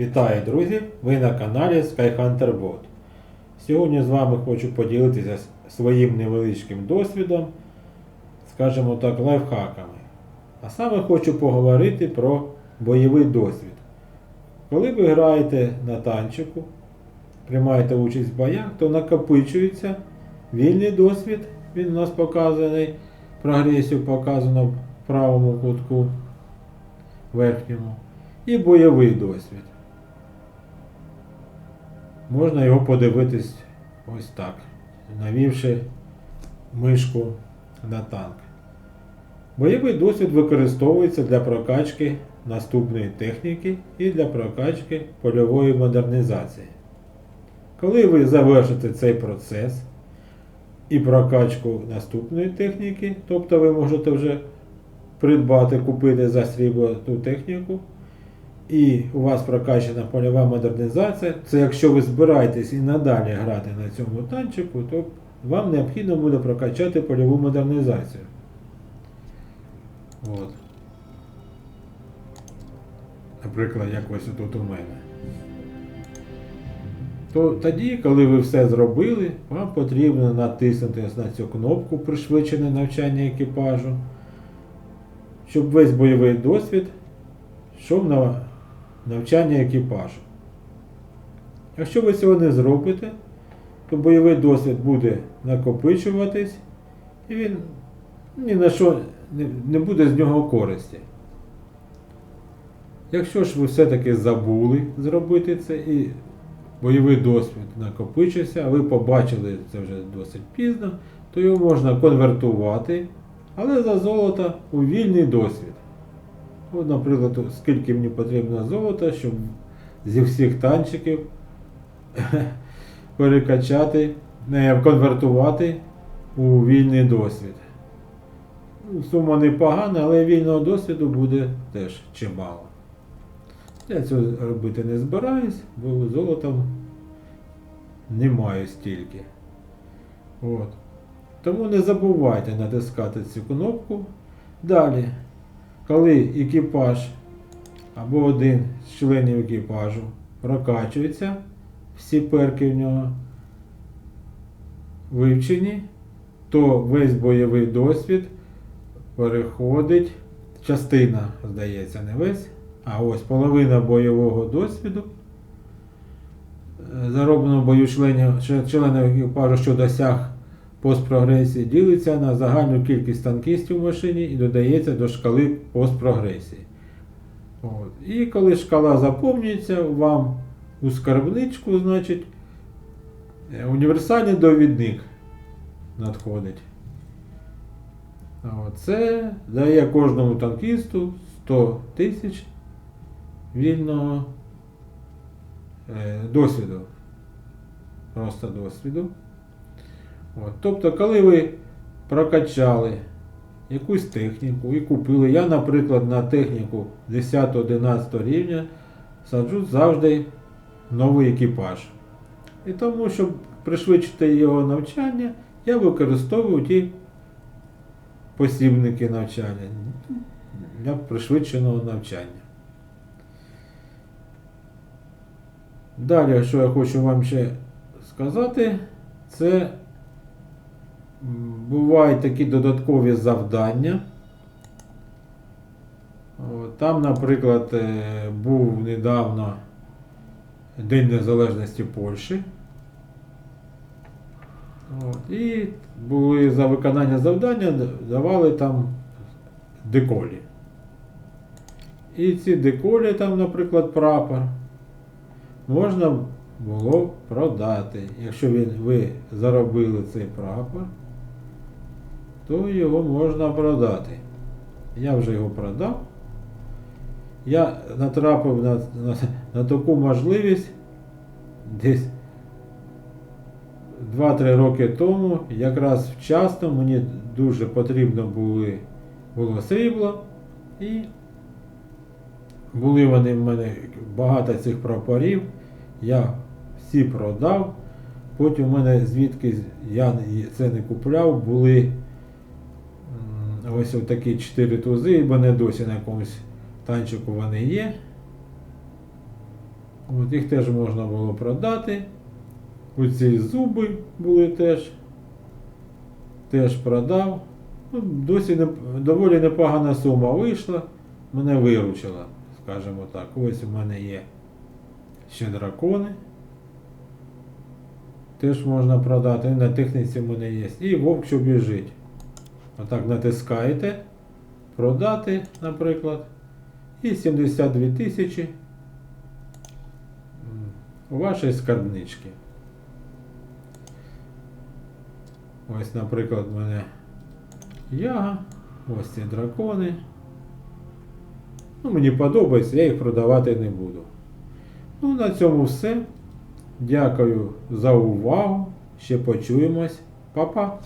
Вітаю, друзі! Ви на каналі SkyHunter Bot. Сьогодні з вами хочу поділитися своїм невеличким досвідом, скажімо так, лайфхаками. А саме хочу поговорити про бойовий досвід. Коли ви граєте на танчику, приймаєте участь в боях, то накопичується вільний досвід, він у нас показаний, прогресію показано в правому кутку верхньому, і бойовий досвід. Можна його подивитись ось так, навівши мишку на танк. Бойовий досвід використовується для прокачки наступної техніки і для прокачки польової модернізації. Коли ви завершите цей процес і прокачку наступної техніки, тобто ви можете вже придбати, купити за срібло ту техніку, і у вас прокачана польова модернізація, це якщо ви збираєтесь і надалі грати на цьому танчику, то вам необхідно буде прокачати польову модернізацію. От. Наприклад, як ось тут у мене. То тоді, коли ви все зробили, вам потрібно натиснути на цю кнопку пришвидшене навчання екіпажу, щоб весь бойовий досвід йшов на навчання екіпажу. Якщо ви цього не зробите, то бойовий досвід буде накопичуватись і він ні на що не, буде з нього користі. Якщо ж ви все-таки забули зробити це і бойовий досвід накопичився, а ви побачили це вже досить пізно, то його можна конвертувати, але за золото у вільний досвід. От, наприклад, скільки мені потрібно золота, щоб зі всіх танчиків перекачати, не конвертувати у вільний досвід. Ну, Сума непогана, але вільного досвіду буде теж чимало. Я цього робити не збираюсь, бо золотом не маю стільки. От. Тому не забувайте натискати цю кнопку. Далі, коли екіпаж або один з членів екіпажу прокачується, всі перки в нього вивчені, то весь бойовий досвід переходить, частина, здається, не весь, а ось половина бойового досвіду. е, Зароблено бою членів, членів екіпажу, що досяг постпрогресії, ділиться на загальну кількість танкістів в машині і додається до шкали постпрогресії. От. І коли шкала заповнюється, вам у скарбничку, значить, е, універсальний довідник надходить. От. Це дає кожному танкісту 100 тисяч вільного е, досвіду. Просто досвіду. От. Тобто, коли ви прокачали якусь техніку і купили, я, наприклад, на техніку 10-11 рівня саджу завжди новий екіпаж. І тому, щоб пришвидшити його навчання, я використовую ті посібники навчання для пришвидшеного навчання. Далі, що я хочу вам ще сказати, це бувають такі додаткові завдання. Там, наприклад, е, був недавно День Незалежності Польщі. От, і були за виконання завдання давали там деколі. І ці деколі, там, наприклад, прапор, можна було продати. Якщо ви заробили цей прапор, то його можна продати. Я вже його продав. Я натрапив на, на, на таку можливість десь 2-3 роки тому, якраз вчасно мені дуже потрібно були, було срібло, і були вони в мене багато цих прапорів. Я всі продав. Потім в мене звідки я це не купляв, були ось такі 4 тузи, бо не досі на якомусь танчику вони є. От їх теж можна було продати. Оці зуби були теж. Теж продав. Ну, досі не, доволі непогана сума вийшла. Мене виручила, скажімо так. Ось у мене є ще дракони. Теж можна продати. На техніці в мене є. І вовк, що біжить. Отак натискаєте. Продати, наприклад. І 72 тисячі вашій скарбничці. Ось, наприклад, в мене яга, ось ці дракони. Ну, мені подобається, я їх продавати не буду. Ну, на цьому все. Дякую за увагу. Ще почуємось. Па-па!